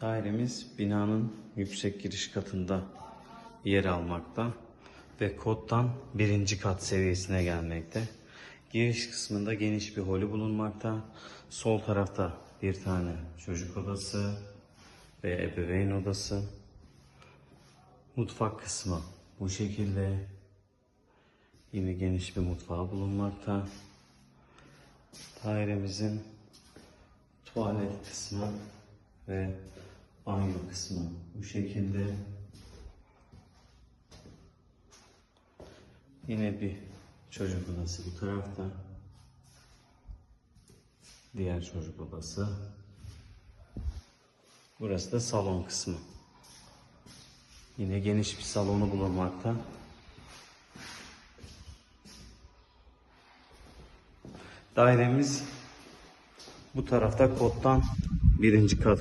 Dairemiz binanın yüksek giriş katında yer almakta ve koddan birinci kat seviyesine gelmekte. Giriş kısmında geniş bir holü bulunmakta. Sol tarafta bir tane çocuk odası ve ebeveyn odası. Mutfak kısmı bu şekilde. Yine geniş bir mutfağı bulunmakta. Dairemizin tuvalet kısmı ve banyo kısmı bu şekilde. Yine bir çocuk odası bu tarafta. Diğer çocuk odası. Burası da salon kısmı. Yine geniş bir salonu bulunmakta. Dairemiz bu tarafta koddan birinci kat